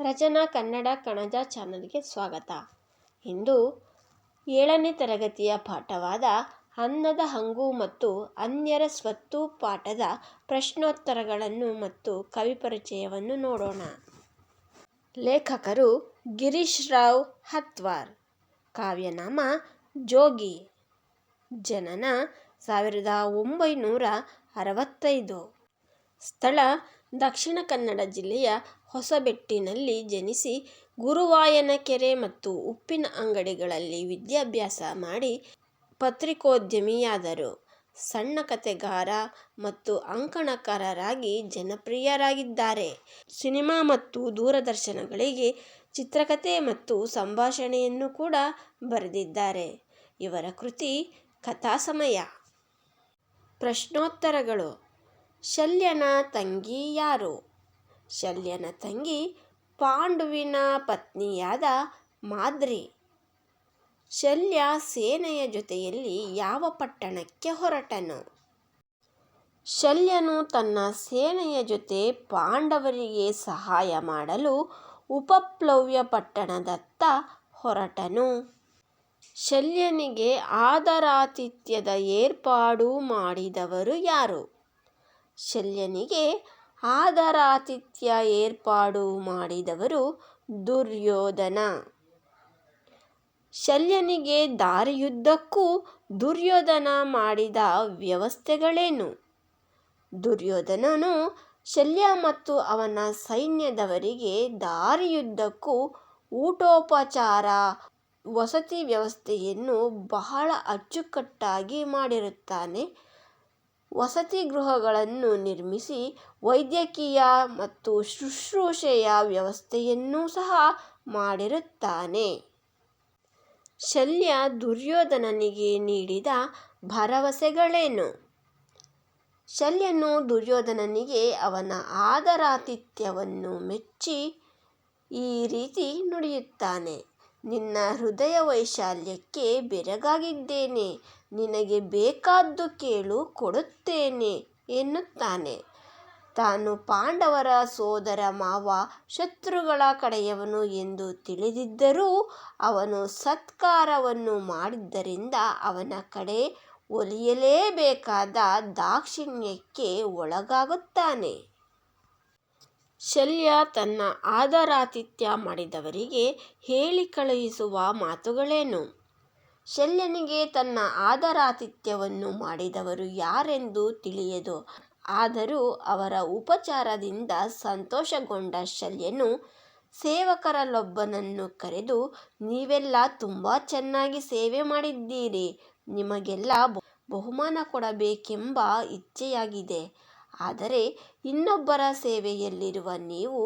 ರಚನಾ ಕನ್ನಡ ಕಣಜ ಚಾನಲ್ಗೆ ಸ್ವಾಗತ. ಇಂದು ಏಳನೇ ತರಗತಿಯ ಪಾಠವಾದ ಅನ್ನದ ಹಂಗು ಮತ್ತು ಅನ್ಯರ ಸ್ವತ್ತು ಪಾಠದ ಪ್ರಶ್ನೋತ್ತರಗಳನ್ನು ಮತ್ತು ಕವಿ ಪರಿಚಯವನ್ನು ನೋಡೋಣ. ಲೇಖಕರು ಗಿರೀಶ್ ರಾವ್ ಹತ್ವಾರ್, ಕಾವ್ಯನಾಮ ಜೋಗಿ, ಜನನ ಸಾವಿರದ ಒಂಬೈನೂರ ಅರವತ್ತೈದು. ಸ್ಥಳ ದಕ್ಷಿಣ ಕನ್ನಡ ಜಿಲ್ಲೆಯ ಹೊಸಬೆಟ್ಟಿನಲ್ಲಿ ಜನಿಸಿ ಗುರುವಾಯನಕೆರೆ ಮತ್ತು ಉಪ್ಪಿನ ಅಂಗಡಿಗಳಲ್ಲಿ ವಿದ್ಯಾಭ್ಯಾಸ ಮಾಡಿ ಪತ್ರಿಕೋದ್ಯಮಿಯಾದರು. ಸಣ್ಣ ಕಥೆಗಾರ ಮತ್ತು ಅಂಕಣಕಾರರಾಗಿ ಜನಪ್ರಿಯರಾಗಿದ್ದಾರೆ. ಸಿನಿಮಾ ಮತ್ತು ದೂರದರ್ಶನಗಳಿಗೆ ಚಿತ್ರಕಥೆ ಮತ್ತು ಸಂಭಾಷಣೆಯನ್ನು ಕೂಡ ಬರೆದಿದ್ದಾರೆ. ಇವರ ಕೃತಿ "ಕಥಾಸಮಯ'. ಪ್ರಶ್ನೋತ್ತರಗಳು ಶಲ್ಯನ ತಂಗಿ ಯಾರು? ಶಲ್ಯನ ತಂಗಿ ಪಾಂಡುವಿನ ಪತ್ನಿಯಾದ ಮಾದ್ರಿ. ಶಲ್ಯ ಸೇನೆಯ ಜೊತೆಯಲ್ಲಿ ಯಾವ ಪಟ್ಟಣಕ್ಕೆ ಹೊರಟನು? ಶಲ್ಯನು ತನ್ನ ಸೇನೆಯ ಜೊತೆ ಪಾಂಡವರಿಗೆ ಸಹಾಯ ಮಾಡಲು ಉಪಪ್ಲವ್ಯ ಪಟ್ಟಣದತ್ತ ಹೊರಟನು. ಶಲ್ಯನಿಗೆ ಆದರಾತಿಥ್ಯದ ಏರ್ಪಾಡು ಮಾಡಿದವರು ಯಾರು? ಶಲ್ಯನಿಗೆ ಆದರಾತಿಥ್ಯ ಏರ್ಪಾಡು ಮಾಡಿದವರು ದುರ್ಯೋಧನ. ಶಲ್ಯನಿಗೆ ದಾರಿಯುದ್ದಕ್ಕೂ ದುರ್ಯೋಧನ ಮಾಡಿದ ವ್ಯವಸ್ಥೆಗಳೇನು? ದುರ್ಯೋಧನನು ಶಲ್ಯ ಮತ್ತು ಅವನ ಸೈನ್ಯದವರಿಗೆ ದಾರಿಯುದ್ದಕ್ಕೂ ಊಟೋಪಚಾರ, ವಸತಿ ವ್ಯವಸ್ಥೆಯನ್ನು ಬಹಳ ಅಚ್ಚುಕಟ್ಟಾಗಿ ಮಾಡಿರುತ್ತಾನೆ. ವಸತಿಗೃಹಗಳನ್ನು ನಿರ್ಮಿಸಿ ವೈದ್ಯಕೀಯ ಮತ್ತು ಶುಶ್ರೂಷೆಯ ವ್ಯವಸ್ಥೆಯನ್ನೂ ಸಹ ಮಾಡಿರುತ್ತಾನೆ. ಶಲ್ಯ ದುರ್ಯೋಧನನಿಗೆ ನೀಡಿದ ಭರವಸೆಗಳೇನು? ಶಲ್ಯನು ದುರ್ಯೋಧನನಿಗೆ ಅವನ ಆದರಾತಿಥ್ಯವನ್ನು ಮೆಚ್ಚಿ ಈ ರೀತಿ ನುಡಿಯುತ್ತಾನೆ, ನಿನ್ನ ಹೃದಯ ವೈಶಾಲ್ಯಕ್ಕೆ ಬೆರಗಾಗಿದ್ದೇನೆ ನಿನಗೆ ಬೇಕಾದ್ದು ಕೇಳು, ಕೊಡುತ್ತೇನೆ ಎನ್ನುತ್ತಾನೆ. ತಾನು ಪಾಂಡವರ ಸೋದರ ಮಾವ ಶತ್ರುಗಳ ಕಡೆಯವನು ಎಂದು ತಿಳಿದಿದ್ದರೂ ಅವನು ಸತ್ಕಾರವನ್ನು ಮಾಡಿದ್ದರಿಂದ ಅವನ ಕಡೆ ಒಲಿಯಲೇಬೇಕಾದ ದಾಕ್ಷಿಣ್ಯಕ್ಕೆ ಒಳಗಾಗುತ್ತಾನೆ. ಶಲ್ಯ ತನ್ನ ಆದರಾತಿಥ್ಯ ಮಾಡಿದವರಿಗೆ ಹೇಳಿ ಕಳುಹಿಸುವ ಮಾತುಗಳೇನು? ಶಲ್ಯನಿಗೆ ತನ್ನ ಆದರಾತಿಥ್ಯವನ್ನು ಮಾಡಿದವರು ಯಾರೆಂದು ತಿಳಿಯದು. ಆದರೂ ಅವರ ಉಪಚಾರದಿಂದ ಸಂತೋಷಗೊಂಡ ಶಲ್ಯನು ಸೇವಕರಲ್ಲೊಬ್ಬನನ್ನು ಕರೆದು, ನೀವೆಲ್ಲ ತುಂಬ ಚೆನ್ನಾಗಿ ಸೇವೆ ಮಾಡಿದ್ದೀರಿ. ನಿಮಗೆಲ್ಲ ಬಹುಮಾನ ಕೊಡಬೇಕೆಂಬ ಇಚ್ಛೆಯಾಗಿದೆ. ಆದರೆ ಇನ್ನೊಬ್ಬರ ಸೇವೆಯಲ್ಲಿರುವ ನೀವು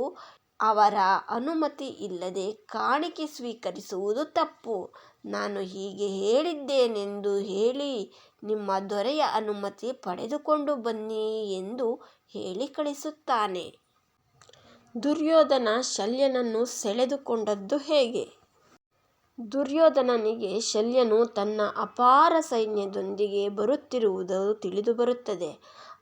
ಅವರ ಅನುಮತಿ ಇಲ್ಲದೆ ಕಾಣಿಕೆ ಸ್ವೀಕರಿಸುವುದು ತಪ್ಪು. ನಾನು ಹೀಗೆ ಹೇಳಿದ್ದೇನೆಂದು ಹೇಳಿ ನಿಮ್ಮ ದೊರೆಯ ಅನುಮತಿ ಪಡೆದುಕೊಂಡು ಬನ್ನಿ ಎಂದು ಹೇಳಿ ಕಳಿಸುತ್ತಾನೆ. ದುರ್ಯೋಧನ ಶಲ್ಯನನ್ನು ಸೆಳೆದುಕೊಂಡದ್ದು ಹೇಗೆ? ದುರ್ಯೋಧನನಿಗೆ ಶಲ್ಯನು ತನ್ನ ಅಪಾರ ಸೈನ್ಯದೊಂದಿಗೆ ಬರುತ್ತಿರುವುದು ತಿಳಿದುಬರುತ್ತದೆ.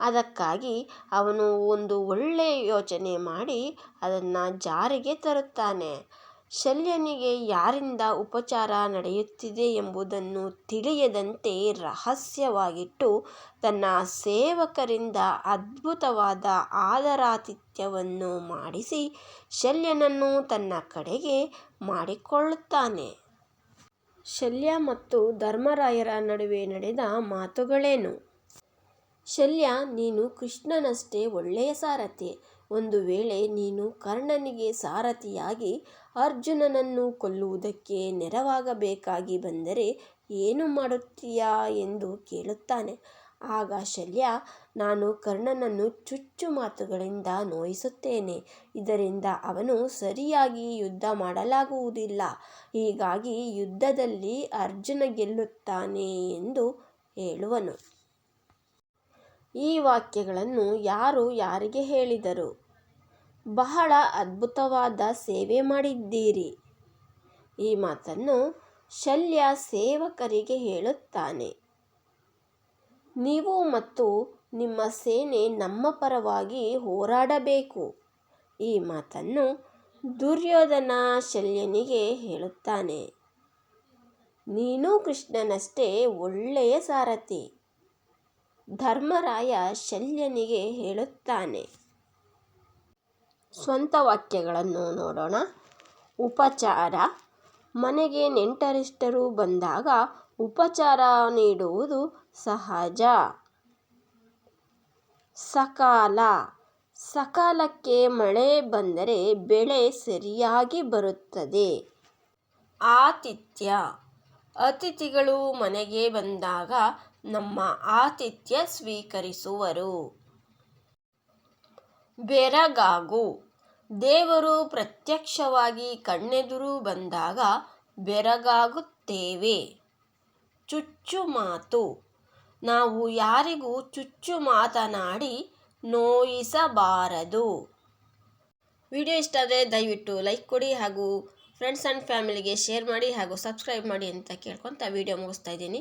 ಅದಕ್ಕಾಗಿ ಅವನು ಒಂದು ಒಳ್ಳೆಯ ಯೋಚನೆ ಮಾಡಿ ಅದನ್ನು ಜಾರಿಗೆ ತರುತ್ತಾನೆ. ಶಲ್ಯನಿಗೆ ಯಾರಿಂದ ಉಪಚಾರ ನಡೆಯುತ್ತಿದೆ ಎಂಬುದನ್ನು ತಿಳಿಯದಂತೆ ರಹಸ್ಯವಾಗಿಟ್ಟು ತನ್ನ ಸೇವಕರಿಂದ ಅದ್ಭುತವಾದ ಆದರಾತಿಥ್ಯವನ್ನು ಮಾಡಿಸಿ ಶಲ್ಯನನ್ನು ತನ್ನ ಕಡೆಗೆ ಮಾಡಿಕೊಳ್ಳುತ್ತಾನೆ. ಶಲ್ಯ ಮತ್ತು ಧರ್ಮರಾಯರ ನಡುವೆ ನಡೆದ ಮಾತುಗಳೇನು? ಶಲ್ಯ, ನೀನು ಕೃಷ್ಣನಷ್ಟೇ ಒಳ್ಳೆಯ ಸಾರಥಿ. ಒಂದು ವೇಳೆ ನೀನು ಕರ್ಣನಿಗೆ ಸಾರಥಿಯಾಗಿ ಅರ್ಜುನನನ್ನು ಕೊಲ್ಲುವುದಕ್ಕೆ ನೆರವಾಗಬೇಕಾಗಿ ಬಂದರೆ ಏನು ಮಾಡುತ್ತೀಯಾ ಎಂದು ಕೇಳುತ್ತಾನೆ. ಆಗ ಶಲ್ಯ, ನಾನು ಕರ್ಣನನ್ನು ಚುಚ್ಚು ಮಾತುಗಳಿಂದ ನೋಯಿಸುತ್ತೇನೆ. ಇದರಿಂದ ಅವನು ಸರಿಯಾಗಿ ಯುದ್ಧ ಮಾಡಲಾಗುವುದಿಲ್ಲ. ಹೀಗಾಗಿ ಯುದ್ಧದಲ್ಲಿ ಅರ್ಜುನ ಗೆಲ್ಲುತ್ತಾನೆ ಎಂದು ಹೇಳುವನು. ಈ ವಾಕ್ಯಗಳನ್ನು ಯಾರು ಯಾರಿಗೆ ಹೇಳಿದರು? ಬಹಳ ಅದ್ಭುತವಾದ ಸೇವೆ ಮಾಡಿದ್ದೀರಿ. ಈ ಮಾತನ್ನು ಶಲ್ಯ ಸೇವಕರಿಗೆ ಹೇಳುತ್ತಾನೆ. ನೀವು ಮತ್ತು ನಿಮ್ಮ ಸೇನೆ ನಮ್ಮ ಪರವಾಗಿ ಹೋರಾಡಬೇಕು. ಈ ಮಾತನ್ನು ದುರ್ಯೋಧನ ಶಲ್ಯನಿಗೆ ಹೇಳುತ್ತಾನೆ ನೀನು ಕೃಷ್ಣನಷ್ಟೇ ಒಳ್ಳೆಯ ಸಾರಥಿ ಧರ್ಮರಾಯ ಶಲ್ಯನಿಗೆ ಹೇಳುತ್ತಾನೆ. ಸ್ವಂತ ವಾಕ್ಯಗಳನ್ನು ನೋಡೋಣ. ಉಪಚಾರ. ಮನೆಗೆ ನೆಂಟರಿಷ್ಟರು ಬಂದಾಗ ಉಪಚಾರ ನೀಡುವುದು ಸಹಜ. ಸಕಾಲ. ಸಕಾಲಕ್ಕೆ ಮಳೆ ಬಂದರೆ ಬೆಳೆ ಸರಿಯಾಗಿ ಬರುತ್ತದೆ. ಆತಿಥ್ಯ. ಅತಿಥಿಗಳು ಮನೆಗೆ ಬಂದಾಗ ನಮ್ಮ ಆತಿಥ್ಯ ಸ್ವೀಕರಿಸುವರು. ಬೆರಗಾಗು. ದೇವರು ಪ್ರತ್ಯಕ್ಷವಾಗಿ ಕಣ್ಣೆದುರು ಬಂದಾಗ ಬೆರಗಾಗುತ್ತೇವೆ. ಚುಚ್ಚು ಮಾತು ನಾವು ಯಾರಿಗೂ ಚುಚ್ಚು ಮಾತನಾಡಿ ನೋಯಿಸಬಾರದು. ವಿಡಿಯೋ ಇಷ್ಟ ಆದರೆ ದಯವಿಟ್ಟು ಲೈಕ್ ಕೊಡಿ ಹಾಗೂ ಫ್ರೆಂಡ್ಸ್ ಆ್ಯಂಡ್ ಫ್ಯಾಮಿಲಿಗೆ ಶೇರ್ ಮಾಡಿ ಹಾಗೂ ಸಬ್ಸ್ಕ್ರೈಬ್ ಮಾಡಿ ಅಂತ ಕೇಳ್ಕೊತ ವಿಡಿಯೋ ಮುಗಿಸ್ತಾ ಇದ್ದೀನಿ.